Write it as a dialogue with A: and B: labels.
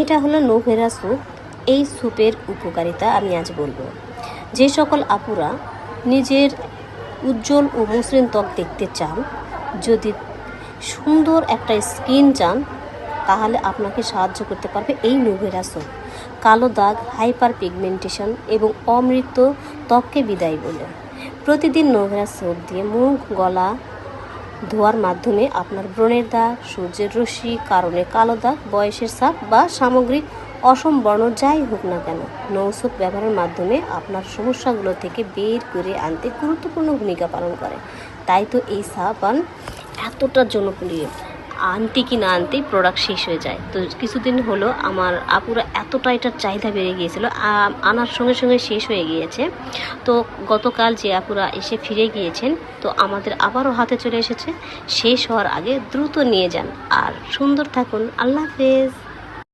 A: এটা হলো নোভেরা স্যুপ। এই স্যুপের উপকারিতা আমি আজ বলব। যে সকল আপুরা নিজের উজ্জ্বল ও মসৃণ ত্বক দেখতে চান, যদি সুন্দর একটা স্কিন চান, তাহলে আপনাকে সাহায্য করতে পারবে এই নোভেরা স্যুপ। কালো দাগ, হাইপার পিগমেন্টেশন এবং অমৃত ত্বককে বিদায় বলে। প্রতিদিন নোভেরা স্যুপ দিয়ে মুখ, গলা ধোয়ার মাধ্যমে আপনার ব্রণের দাগ সূর্যের রশ্মি, কারণে কালো দাগ বয়সের সাপ বা সামগ্রিক অসম বর্ণ যাই হোক না কেন নৌসুপ ব্যবহারের মাধ্যমে আপনার সমস্যাগুলো থেকে বের করে আনতে গুরুত্বপূর্ণ ভূমিকা পালন করে। তাই তো এই সাবান এতটা জনপ্রিয়। আনতে কি না আনতেই প্রোডাক্ট শেষ হয়ে যায়। তো কিছুদিন হলো আমার আপুরা এতটা এটার চাহিদা বেড়ে গিয়েছিল আনার সঙ্গে সঙ্গে শেষ হয়ে গিয়েছে। তো গতকাল যে আপুরা এসে ফিরে গিয়েছেন, তো আমাদের আবারও হাতে চলে এসেছে। শেষ হওয়ার আগে দ্রুত নিয়ে যান। আর সুন্দর থাকুন। আল্লাহ হাফেজ।